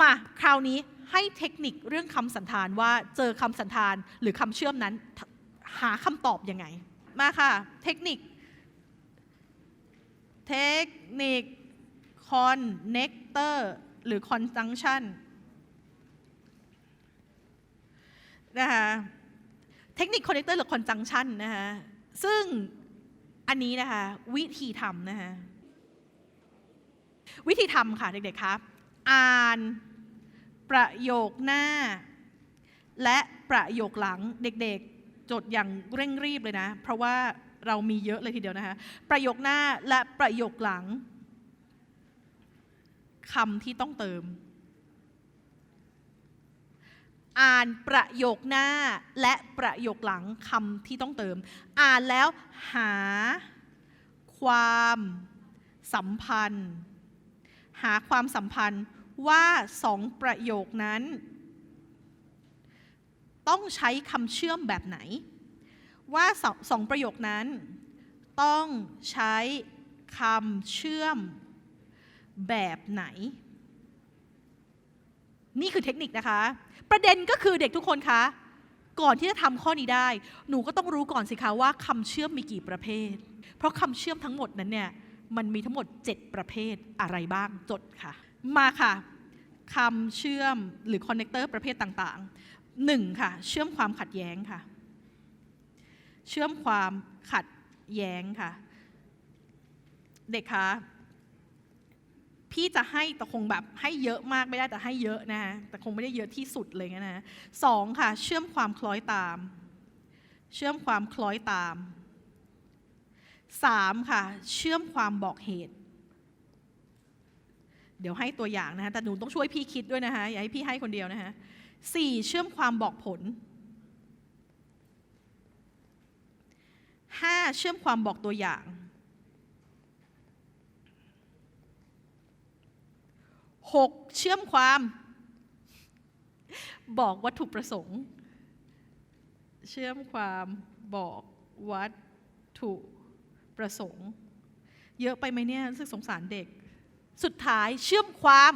มาคราวนี้ให้เทคนิคเรื่องคำสันธานว่าเจอคำสันธานหรือคำเชื่อมนั้นหาคำตอบยังไง มาค่ะ เทคนิค เทคนิค connector หรือ conjunction นะคะเทคนิค connector หรือ conjunction นะคะซึ่งอันนี้นะคะวิธีทำนะคะวิธีทำค่ะเด็กๆครับ อ่าน ประโยคหน้า และประโยคหลังเด็กๆ จดอย่างเร่งรีบเลยนะ เพราะว่าเรามีเยอะเลยทีเดียวนะคะ ประโยคหน้าและประโยคหลังคำที่ต้องเติม อ่านประโยคหน้าและประโยคหลังคำที่ต้องเติม อ่านแล้วหาความสัมพันธ์ หาความสัมพันธ์ว่าสองประโยคนั้น ต้องใช้คำเชื่อมแบบไหน ว่าสองสองประโยคนั้น ต้องใช้คำเชื่อมแบบไหน นี่คือเทคนิคนะคะ ประเด็นก็คือเด็กทุกคนคะ ก่อนที่จะทำข้อนี้ได้ หนูก็ต้องรู้ก่อนสิคะว่าคำเชื่อมมีกี่ประเภท เพราะคำเชื่อมทั้งหมดนั้นเนี่ย มันมีทั้งหมด 7 ประเภทอะไรบ้างจดค่ะ มาค่ะคำเชื่อมหรือคอนเนคเตอร์ประเภทต่างๆ 1. ค่ะ เชื่อมความขัดแย้งค่ะ เชื่อมความขัดแย้งค่ะ เด็กคะพี่จะให้แต่คงแบบให้เยอะมากไม่ได้แต่ให้เยอะนะฮะแต่คงไม่ได้เยอะที่สุดเลยนะสองค่ะ เชื่อมความคล้อยตาม เชื่อมความคล้อยตาม สามค่ะ เชื่อมความบอกเหตุ เดี๋ยวให้ตัวอย่างนะคะแต่หนูต้องช่วยพี่คิดด้วยนะคะอย่าให้พี่ให้คนเดียวนะคะสี่เชื่อมความบอกผลห้าเชื่อมความบอกตัวอย่างหกเชื่อมความ บอกวัตถุประสงค์ เชื่อมความบอกวัตถุ ประสงค์ เยอะไปไหมเนี่ยรู้สึกสงสารเด็ก สุดท้ายเชื่อมความ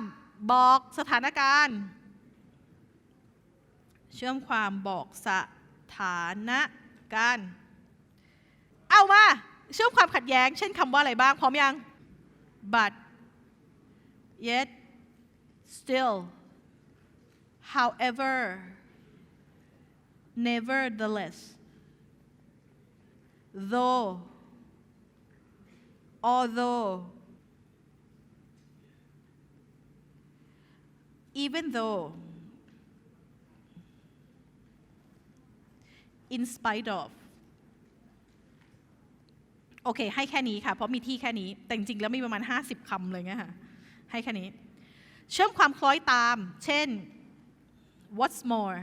บอกสถานการณ์ เชื่อมความบอกสถานการณ์เอามาเชื่อมความขัดแย้ง เช่นคำว่าอะไรบ้าง พร้อมยัง but yet still however nevertheless though although even though in spite of โอเค ให้แค่นี้ค่ะ เพราะมีที่แค่นี้ แต่จริงๆ แล้วมีประมาณ 50คำเลยไงค่ะ ให้แค่นี้ เชื่อมความคล้อยตาม เช่น what's more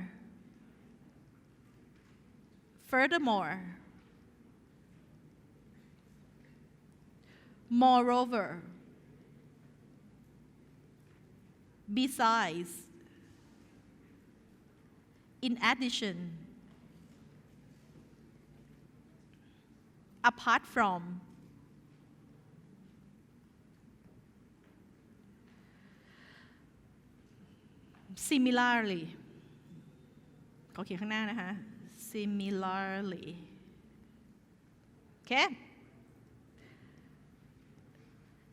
furthermore moreover besides in addition apart from similarly เขาเขียนข้างหน้านะคะ similarly โอ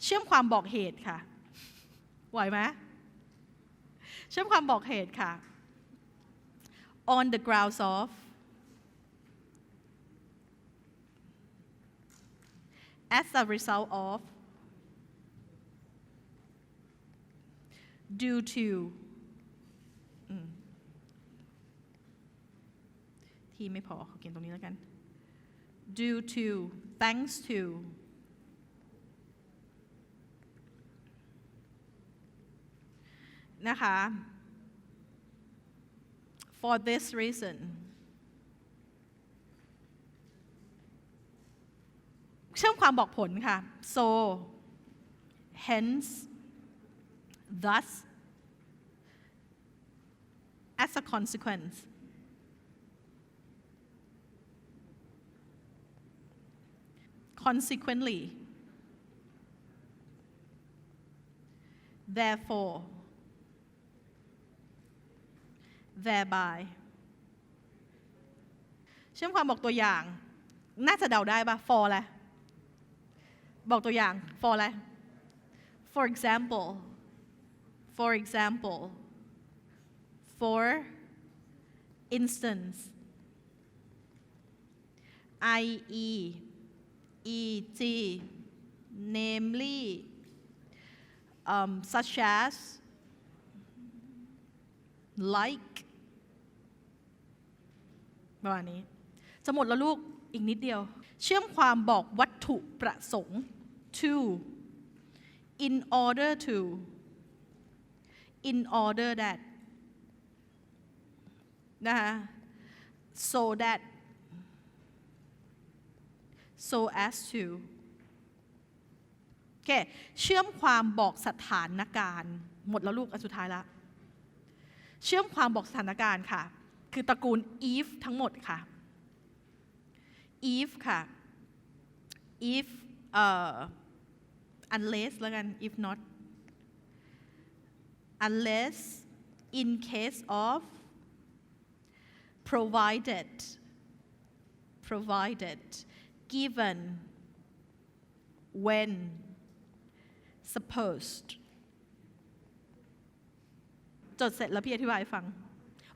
เชื่อมความบอกเหตุค่ะไหวไหมเชื่อมความบอกเหตุค่ะ on the grounds of as a result of due to ที่ไม่พอขอเขียนตรงนี้แล้วกัน due to thanks to นะคะ for this reason เชื่อมความบอกผลค่ะ so hence thus as a consequence consequently therefore thereby เชื่อมความบอกตัวอย่าง น่าจะเดาได้ปะ for อะไรบอกตัวอย่าง for อะไร for example for example for instance i.e. e.g. namely um, such as like ประมาณนี้ จะหมดแล้วลูกอีกนิดเดียว เชื่อมความบอกวัตถุประสงค์ to in order to in order that นะคะ so that so as to โอเคเชื่อมความบอกสถานการณ์ หมดแล้วลูกอันสุดท้ายละ เชื่อมความบอกสถานการณ์ค่ะ คือตระกูล if ทั้งหมดค่ะ if ค่ะ if เอ่อ unless แล้วกัน if not unless in case of provided provided given when supposed จดเสร็จแล้วพี่อธิบายฟัง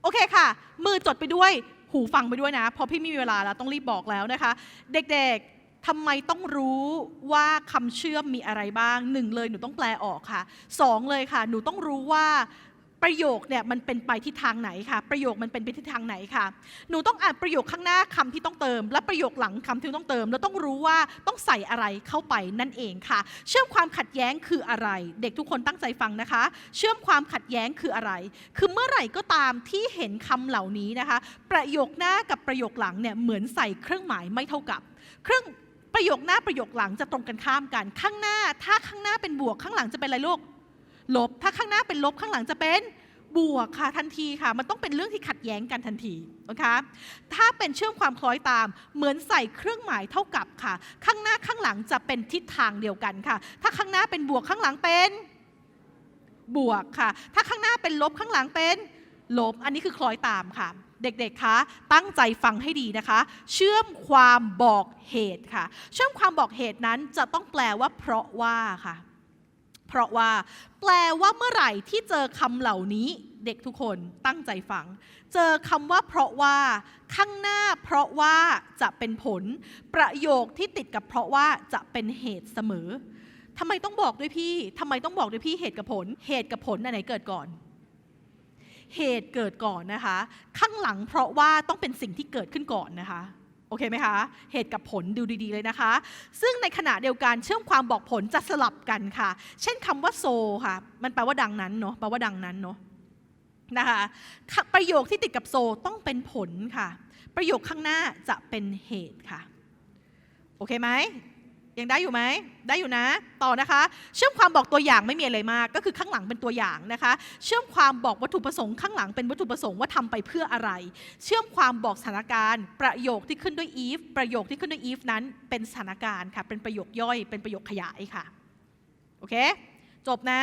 โอเคค่ะ มือจดไปด้วย หูฟังไปด้วยนะ เพราะพี่ไม่มีเวลาแล้วต้องรีบบอกแล้วนะคะ เด็กๆทำไมต้องรู้ว่าคำเชื่อมมีอะไรบ้างหนึ่งเลยหนูต้องแปลออกค่ะสองเลยค่ะ หนูต้องรู้ว่า ประโยคเนี่ยมันเป็นไปทิศทางไหนค่ะ ประโยคมันเป็นไปทิศทางไหนค่ะ หนูต้องอ่านประโยคข้างหน้าคำที่ต้องเติม และประโยคหลังคำที่ต้องเติม แล้วต้องรู้ว่าต้องใส่อะไรเข้าไปนั่นเองค่ะ เชื่อมความขัดแย้งคืออะไร เด็กทุกคนตั้งใจฟังนะคะ เชื่อมความขัดแย้งคืออะไร คือเมื่อไหร่ก็ตามที่เห็นคำเหล่านี้นะคะ ประโยคหน้ากับประโยคหลังเนี่ยเหมือนใส่เครื่องหมายไม่เท่ากับ เครื่องประโยคหน้าประโยคหลังจะตรงกันข้ามกัน ข้างหน้า ถ้าข้างหน้าเป็นบวกข้างหลังจะเป็นอะไรลูก ลบ ถ้าข้างหน้าเป็นลบข้างหลังจะเป็นบวกค่ะทันทีค่ะ มันต้องเป็นเรื่องที่ขัดแย้งกันทันทีนะคะถ้าเป็นเชื่อมความคล้อยตาม เหมือนใส่เครื่องหมายเท่ากับค่ะ ข้างหน้าข้างหลังจะเป็นทิศทางเดียวกันค่ะ ถ้าข้างหน้าเป็นบวกข้างหลังเป็นบวกค่ะ ถ้าข้างหน้าเป็นลบข้างหลังเป็นลบ อันนี้คือคล้อยตามค่ะ เด็กๆ คะ ตั้งใจฟังให้ดีนะคะ เชื่อมความบอกเหตุค่ะ เชื่อมความบอกเหตุนั้นจะต้องแปลว่าเพราะว่าค่ะ เพราะว่าแปลว่าเมื่อไหร่ที่เจอคำเหล่านี้เด็กทุกคนตั้งใจฟัง เจอคำว่าเพราะว่าข้างหน้าเพราะว่าจะเป็นผล ประโยคที่ติดกับเพราะว่าจะเป็นเหตุเสมอทำไมต้องบอกด้วยพี่ทำไมต้องบอกด้วยพี่เหตุกับผล เหตุกับผลไหนเกิดก่อน เหตุเกิดก่อนนะคะ ข้างหลังเพราะว่าต้องเป็นสิ่งที่เกิดขึ้นก่อนนะคะ โอเคไหมคะ เหตุกับผลดูดีๆเลยนะคะ ซึ่งในขณะเดียวกันเชื่อมความบอกผลจะสลับกันค่ะ เช่นคำว่าโซค่ะ มันแปลว่าดังนั้นเนาะ แปลว่าดังนั้นเนาะนะคะประโยคที่ติดกับโซต้องเป็นผลค่ะ ประโยคข้างหน้าจะเป็นเหตุค่ะ โอเคไหม ยังได้อยู่ไหม ได้อยู่นะ ต่อนะคะ เชื่อมความบอกตัวอย่างไม่มีอะไรมาก ก็คือข้างหลังเป็นตัวอย่างนะคะ เชื่อมความบอกวัตถุประสงค์ข้างหลังเป็นวัตถุประสงค์ว่าทำไปเพื่ออะไร เชื่อมความบอกสถานการณ์ ประโยคที่ขึ้นด้วย if ประโยคที่ขึ้นด้วย if นั้นเป็นสถานการณ์ค่ะ เป็นประโยคย่อย เป็นประโยคขยายค่ะ โอเค จบนะ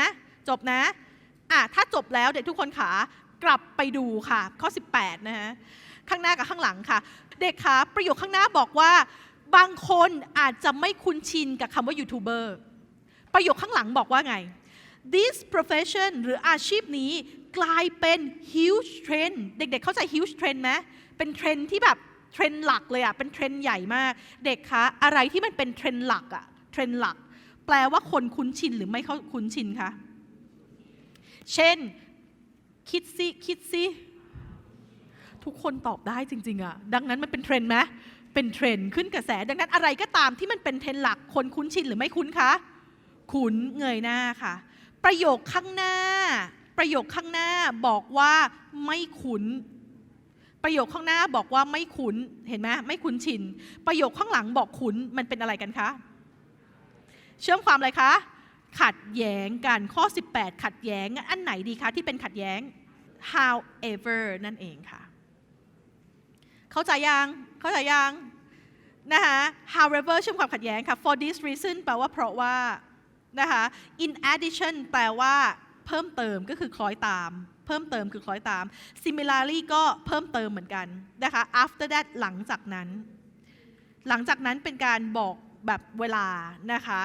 จบนะอะถ้าจบแล้วเด็กทุกคนขากลับไปดูค่ะ ข้อ 18 นะฮะ ข้างหน้ากับข้างหลังค่ะ เด็กคะประโยคข้างหน้าบอกว่า บางคนอาจจะไม่คุ้นชินกับคำว่ายูทูบเบอร์ประโยคข้างหลังบอกว่าไง this profession หรืออาชีพนี้กลายเป็น huge trend เด็กๆ เข้าใจ huge trend ไหมเป็นเทรนที่แบบเทรนหลักเลยอะเป็นเทรนใหญ่มาก เด็กคะอะไรที่มันเป็นเทรนหลักอะเทรนหลัก แปลว่าคนคุ้นชินหรือไม่เข้าคุ้นชินคะเช่น คิดซิคิดซิทุกคนตอบได้จริง ๆอะดังนั้นมันเป็นเทรนไหม เป็นเทรนด์ขึ้นกระแส ดังนั้นอะไรก็ตามที่มันเป็นเทรนด์หลักคนคุ้นชินหรือไม่คุ้นคะ คุ้นเงยหน้าค่ะ ประโยคข้างหน้า ประโยคข้างหน้าบอกว่าไม่คุ้น ประโยคข้างหน้าบอกว่าไม่คุ้นเห็นไหมไม่คุ้นชิน ประโยคข้างหลังบอกคุ้นมันเป็นอะไรกันคะเชื่อมความอะไรคะขัดแย้งกันข้อ 18 ขัดแย้ง อันไหนดีคะที่เป็นขัดแย้ง however นั่นเองค่ะ เข้าใจยังเข้าใจยังนะคะ however เชื่อมความขัดแย้งค่ะ for this reason แปลว่าเพราะว่านะคะ in addition แปลว่าเพิ่มเติมก็คือคล้อยตาม เพิ่มเติมคือคล้อยตาม similarly ก็เพิ่มเติมเหมือนกันนะคะ after that หลังจากนั้น หลังจากนั้นเป็นการบอกแบบเวลานะคะ